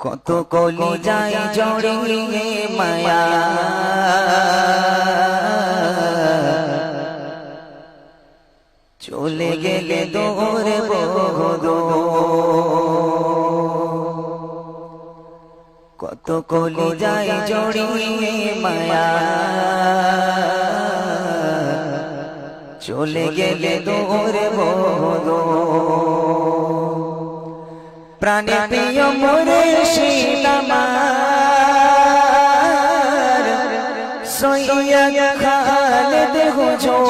কত কলি যাই জড়িয়ে মায়া। চলে গেলে দৌড়ে বহদো কত কলি যাই জড়িয়ে মায়া। চলে গেলে দৌড়ে বহদো প্রাণে প্রিয় মোরে শীতামার সৈয়দ খালেদ হুজুর।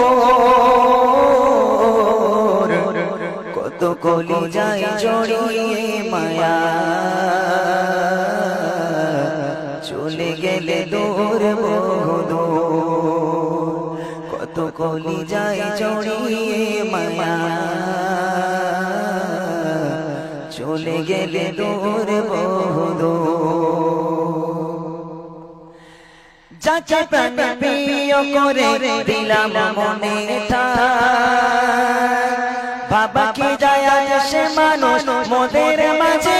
কত কলি যাই জড়িয়ে মায়া। চলে গেলে দূর বহুদূর কত কলি যাই জড়িয়ে মায়া। চলে গেলে দূর বহুদূর যাকে প্রাণ প্রিয় করে দিলাম মনে বাবা কি যায় সে মানুষ মোদের মাঝে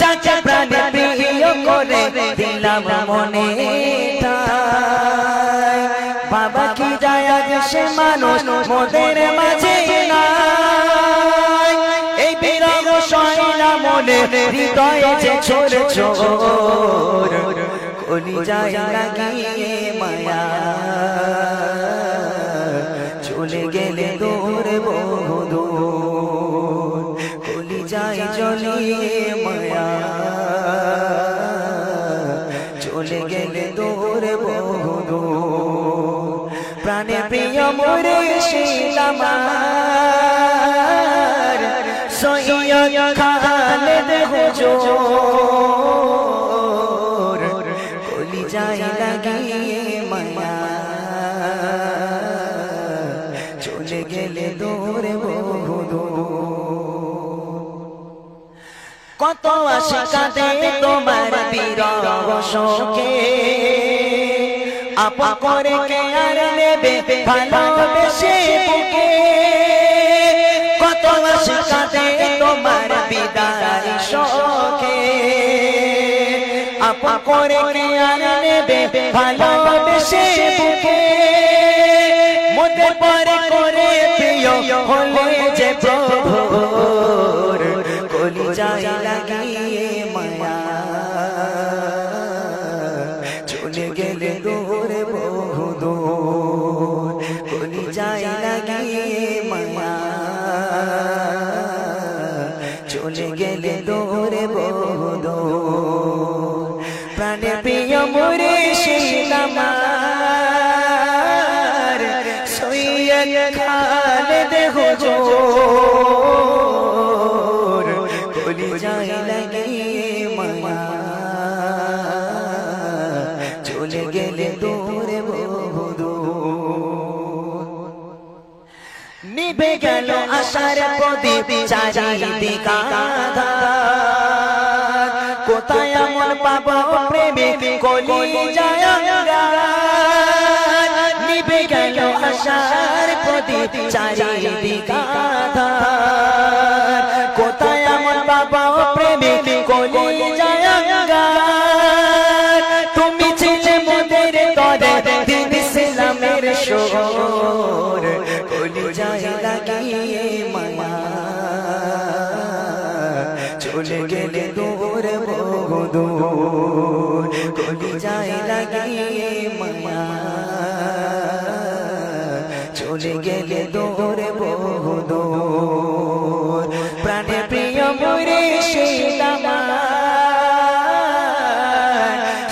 যাকে প্রাণ প্রিয় করে দিলাম মনে বাবা কি যায় সে মানুষ মোদের মাঝে মনে হৃদয়ে যে ছোট ছোট কলি যায় লাগিয়ে মায়া। চলে গেলে দূরে বহুদূর কলি যায় জলিয়ে মায়া। চলে গেলে দূরে বহুদূর প্রাণে প্রিয় মোরে শিলামার সৈয়দ লাগিয়ে মায়া চলে গেলে দূরে বহুদূর। কত আশা কাঁদে তোমার বিরহ শোকে। আপা করে কে আর নেবে ভালোবেসে? করে কে আর নেবে ভালোবেসে বুকে। মোদের পরে করে প্রিয় হলে যে প্রভুর কলি যায় লাগিয়ে মায়া। চলে গেলে দূরে বহুদূর কলি যায় লাগিয়ে মায়া। চলে গেলে দূরে বহুদূর প্রাণে প্রিয় মরে সীতামার সৈয়দ খালেদ হুজুর কলি যায় লাগিয়ে মায়া। চলে গেলে দূরে বহুদূর। নিভে গেল আশার প্রদীপ, চারিদিক আঁধার। পাবো প্রেমে কলি নিভে গেল আশার প্রদীপ চারিদিক চলে গেলে দূর বহুদূর কলি যায় লাগিয়ে মায়া চলে গেলে দূর বহুদূর, প্রাণে প্রিয় মরে সীতামার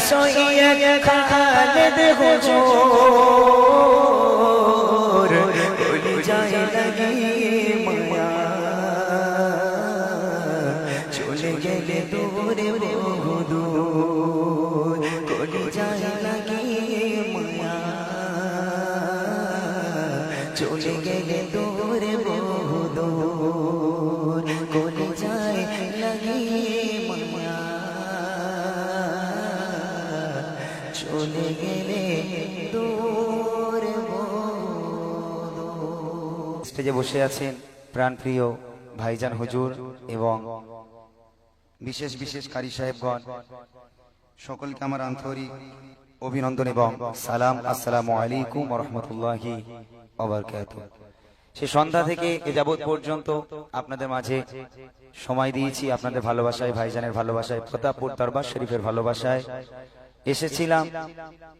সৈয়দ খালেদ হুজুর চলে গেলে দূরে। বহুদূর কলি যায় লাগিয়ে মায়া। চলে গেলে দূরে। বহুদূর স্টেজে বসে আছেন প্রাণপ্রিয় ভাইজান হুজুর এবং বিশেষ বিশেষ কারি সাহেবগণ। সকলকে আমার আন্তরিক অভিনন্দন এবং সালাম, আসসালামু আলাইকুম রহমতুল্লাহি সে সন্ধ্যা থেকে এ যাবৎ পর্যন্ত আপনাদের মাঝে সময় দিয়েছি, আপনাদের ভালোবাসায়, ভাইজানের ভালোবাসায়, প্রতাপপুর দরবার শরীফের ভালোবাসায় এসেছিলাম।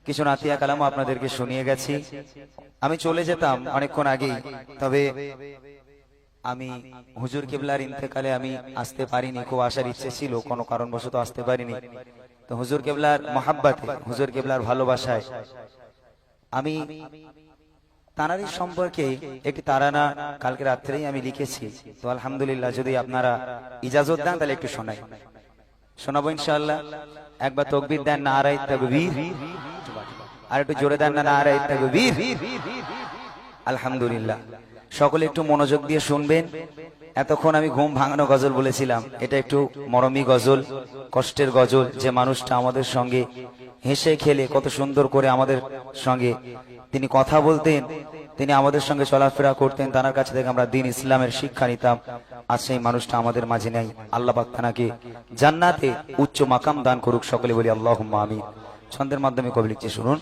কিছু নাতিয়া কালাম আপনাদেরকে শুনিয়ে গেছি। আমি চলে যেতাম অনেকক্ষণ আগেই, তবে আমি হুজুর কেবলার ইন্তেকালে আমি আসতে পারিনি, খুব আসার ইচ্ছে ছিল, কোনো কারণবশত আসতে পারিনি। তো হুজুর কেবলার মহাব্বাতে হুজুর কেবলার ভালোবাসায়। আমি তানারি সম্পর্কে একটি তারানা কালকে রাত্রেই আমি লিখেছি। তো আলহামদুলিল্লাহ, যদি আপনারা ইজাজত দেন, তাহলে একটু শোনাই। শোনাবো ইনশাআল্লাহ। একবার তকবির দেন না আড়াই তকবীর। আর একটু জোরে দেন না আড়াই তকবীর। আলহামদুলিল্লাহ। সকলে একটু মনোযোগ দিয়ে শুনবেন। এতক্ষণ আমি ঘুম ভাঙানো গজল বলেছিলাম। এটা একটু মরমি গজল, কষ্টের গজল, যে মানুষটা আমাদের সঙ্গে হেসে খেলে, কত সুন্দর করে আমাদের সঙ্গে তিনি কথা বলতেন, তিনি আমাদের সঙ্গে চলাফেরা করতেন, তার কাছে থেকে আমরা দিন ইসলামের শিক্ষা নিতাম আজ সেই মানুষটা আমাদের মাঝে নেই। আল্লাহ তানাকে জান্নাতে উচ্চ মাকাম দান করুক, সকলে বলি আল্লাহ আমি ছন্দের মাধ্যমে কবি লিখছে, শুনুন।